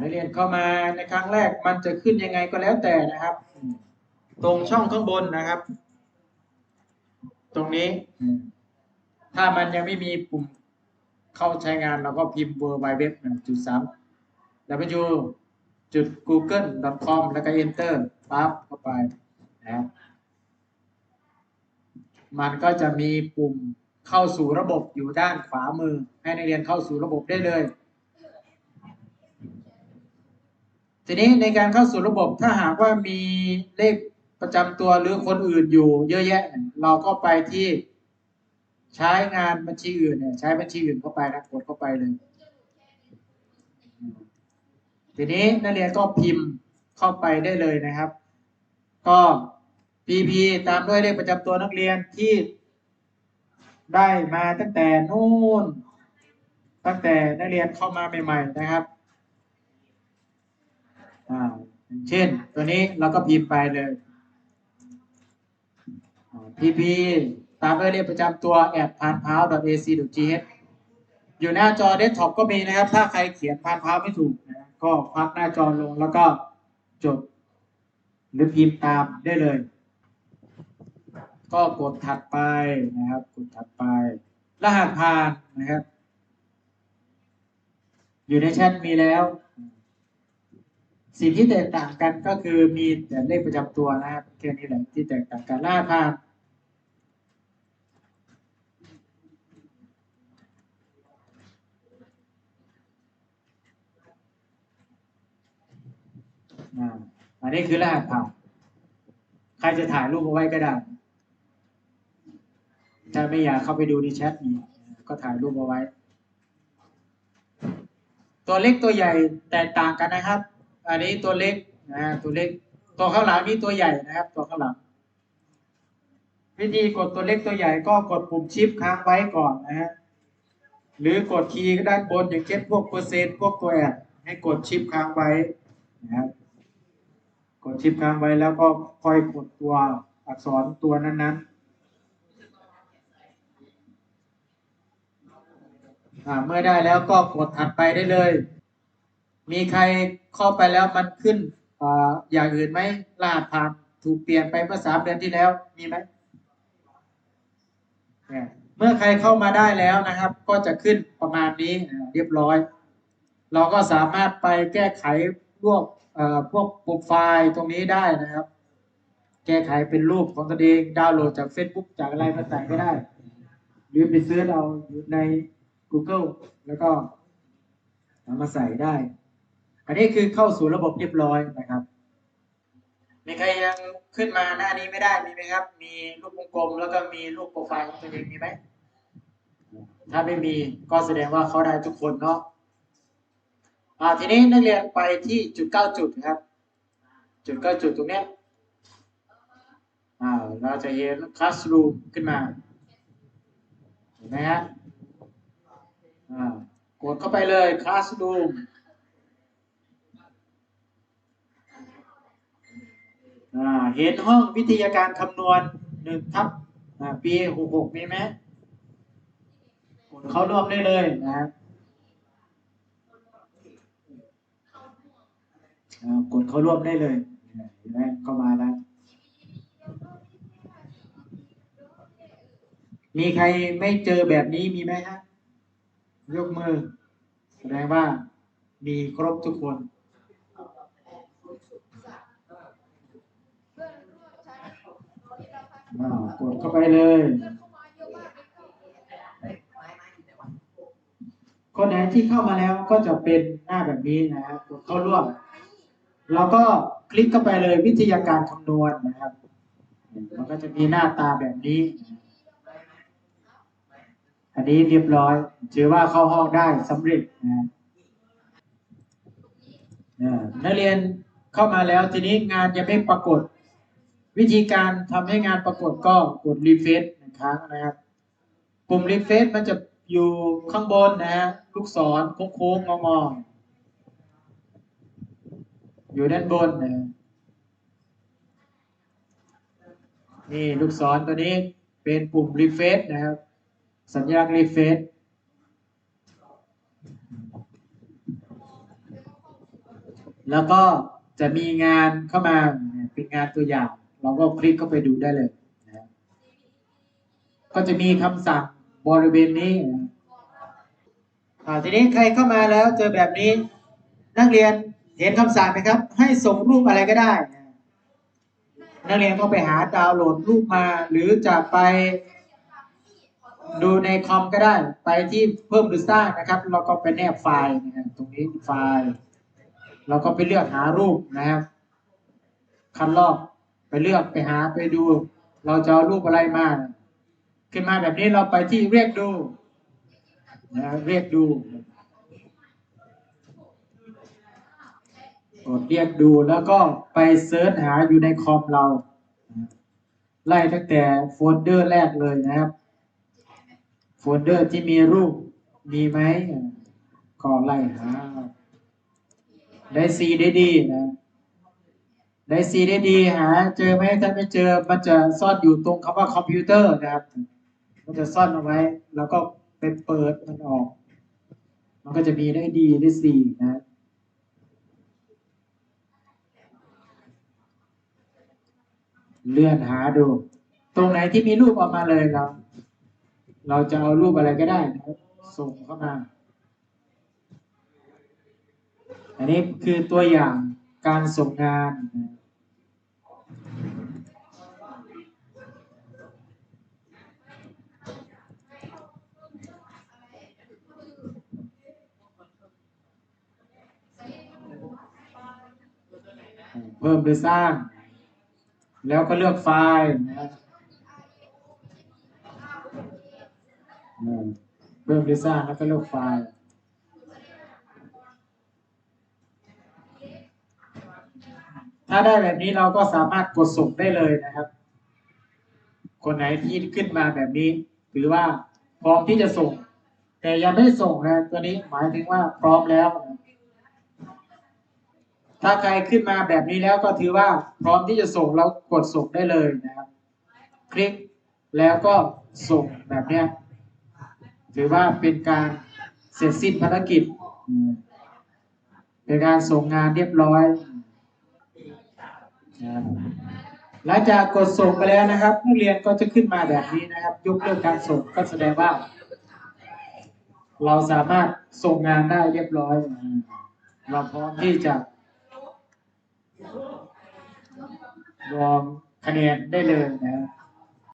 นักเรียนเข้ามาในครั้งแรกมันจะขึ้นยังไงก็แล้วแต่นะครับ ตรงช่องข้างบนนะครับ ตรงนี้ ถ้ามันยังไม่มีปุ่มเข้าใช้งานเราก็พิมพ์ w w w จุดสาม w จุด google com แล้วก็ enter ปั๊บเข้าไปนะมันก็จะมีปุ่มเข้าสู่ระบบอยู่ด้านขวามือ ให้นักเรียนเข้าสู่ระบบได้เลย ทีนี้ในการเข้าสู่ระบบถ้าหากว่ามีเลขประจำตัวหรือคนอื่นอยู่ เยอะแยะ เราก็ไปที่ใช้งานบัญชีอื่นเนี่ยใช้บัญชีอื่นเข้าไปนะกดเข้าไปเลย ทีนี้นักเรียนก็พิมพ์เข้าไปได้เลยนะครับ ก็ PP ตามด้วยเลขประจำตัวนักเรียนที่ได้มาตั้งแต่นู่น ตั้งแต่นักเรียนเข้ามาใหม่ ๆ นะครับ เช่น ตัวนี้เราก็พิมพ์ไปเลยอ่า PP ตามด้วยเลขประจำตัว at พานพาว ac.th อยู่หน้าจอเดสก์ท็อปก็มีนะครับ ถ้าใครเขียนพานพาวไม่ถูกนะก็ควักหน้าจอลงแล้วก็จด หรือพิมพ์ตามได้เลย ก็กดถัดไปนะครับ กดถัดไป รหัสผ่านนะครับ อยู่ในแชทมีแล้ว สิ่งที่แตกต่างกันก็คือมีแต่เลขประจำตัวนะครับแค่นี้แหละที่แตกต่างกันรหัสผ่านอ่าอันนี้คือรหัสผ่านใครจะถ่ายรูปเอาไว้ก็ได้ ถ้าไม่อยากเข้าไปดูในแชทนี้ ก็ถ่ายรูปเอาไว้ ตัวเล็กตัวใหญ่แตกต่างกันนะครับ อันนี้ตัวเล็กนะฮะตัวเล็กตัวข้างหลังนี่ตัวใหญ่นะครับ ตัวข้างหลัง วิธีกดตัวเล็กตัวใหญ่ก็กดปุ่มชิปค้างไว้ก่อนนะฮะหรือกดคีย์ด้านบนอย่างเช่นพวกเปอร์เซ็นต์พวกตัวแอดให้กดชิปค้างไว้นะครับกดชิปค้างไว้แล้วก็ค่อยกดตัวอักษรตัวนั้นๆอ่าเมื่อได้แล้วก็กดถัดไปได้เลย มีใครเข้าไปแล้วมันขึ้นออย่างอื่นไหมรหัสผ่านถูกเปลี่ยนไปเมื่อสามเดือนที่แล้วมีไหมเมื่อใครเข้ามาได้แล้วนะครับ ก็จะขึ้นประมาณนี้เรียบร้อย เราก็สามารถไปแก้ไขพวกพวกโปรไฟล์ตรงนี้ได้นะครับ แก้ไขเป็นรูปของตัวเองดาวน์โหลดจาก Facebook จากอะไรมาใส่ก็ได้ หรือไปซื้อเอาอยู่ใน Google แล้วก็เอามาใส่ได้ อันนี้คือเข้าสู่ระบบเรียบร้อยนะครับ มีใครยังขึ้นมาหน้านี้ไม่ได้มีไหมครับ มีรูปวงกลมแล้วก็มีรูปโปรไฟล์ของตัวเองมีไหมถ้าไม่มีก็แสดงว่าเขาได้ทุกคนเนาะอ่าทีนี้นักเรียนไปที่จุดเก้าจุดนะครับ จุดเก้าจุดตรงเนี้ยอ่าเราจะเห็น classroom ขึ้นมาเห็นไหมฮะอ่ากดเข้าไปเลย classroom อ่า เห็นห้องวิทยาการคำนวณหนึ่งทับปีหกหกมีไหมกดเข้าร่วมได้เลยนะครับกดเข้าร่วมได้เลยเห็นไหมเข้ามาแล้ว มีใครไม่เจอแบบนี้มีไหมฮะยกมือ แสดงว่ามีครบทุกคนอ่า กดเข้าไปเลย คนไหนที่เข้ามาแล้วก็จะเป็นหน้าแบบนี้นะครับกดเข้าร่วม แล้วก็คลิกเข้าไปเลยวิทยาการคำนวณนะครับ มันก็จะมีหน้าตาแบบนี้ อันนี้เรียบร้อย ถือว่าเข้าห้องได้สำเร็จนะอ่านักเรียนเข้ามาแล้วทีนี้งานยังไม่ปรากฏ วิธีการทำให้งานปรากฏก็กดรีเฟซหนึ่งครั้งนะครับปุ่มรีเฟซมันจะอยู่ข้างบนนะฮะลูกศรโค้งๆงอๆอยู่ด้านบนนะนี่ลูกศรตัวนี้เป็นปุ่ม refresh นะครับ สัญลักษณ์ refresh แล้วก็จะมีงานเข้ามาเป็นงานตัวอย่าง เราก็คลิกเข้าไปดูได้เลยนะก็จะมีคำสั่งบริเวณนี้นะอ่าทีนี้ใครเข้ามาแล้วเจอแบบนี้ นักเรียนเห็นคำสั่งไหมครับ ให้ส่งรูปอะไรก็ได้ นักเรียนก็ไปหาดาวน์โหลดรูปมา หรือจะไปดูในคอมก็ได้ ไปที่เพิ่มหรือสร้างนะครับ เราก็ไปแนบไฟล์นะครับตรงนี้ไฟล์ เราก็ไปเลือกหารูปนะครับ คันลอก เลือกไปหาไปดู เราจะเอารูปอะไรมาขึ้นมาแบบนี้เราไปที่เรียกดูนะเรียกดูกดเรียกดูแล้วก็ไปเซิร์ชหาอยู่ในคอมเรา ไล่ตั้งแต่โฟลเดอร์แรกเลยนะครับ โฟลเดอร์ที่มีรูปมีไหมก็ไล่หาได้ซีได้ดีนะ ได้ซีได้ดีหาเจอไหมถ้าไม่เจอมันจะซ่อนอยู่ตรงคำว่าคอมพิวเตอร์นะครับ มันจะซ่อนเอาไว้ แล้วก็ไปเปิดมันออก มันก็จะมีได้ดีได้ซีนะเลื่อนหาดู ตรงไหนที่มีรูปออกมาเลยเราเราจะเอารูปอะไรก็ได้นะครับส่งเข้ามา อันนี้คือตัวอย่างการส่งงานนะ พิ่มหรือสร้าง แล้วก็เลือกไฟล์นะครับเพิ่มหรือสร้างแล้วก็เลือกไฟล์ถ้าได้แบบนี้เราก็สามารถกดส่งได้เลยนะครับ คนไหนที่ขึ้นมาแบบนี้ถือว่าพร้อมที่จะส่ง แต่ยังไม่ส่งนะตัวนี้หมายถึงว่าพร้อมแล้วนะ ถ้าใครขึ้นมาแบบนี้แล้วก็ถือว่าพร้อมที่จะส่งแล้วกดส่งได้เลยนะครับ คลิกแล้วก็ส่งแบบนี้ถือว่าเป็นการเสร็จสิ้นภารกิจ เป็นการส่งงานเรียบร้อย หลังจากกดส่งไปแล้วนะครับนักเรียนก็จะขึ้นมาแบบนี้นะครับ ยกเลิกการส่งก็แสดงว่า เราสามารถส่งงานได้เรียบร้อย เราพร้อมที่จะ รวมคะแนนได้เลยนะครับ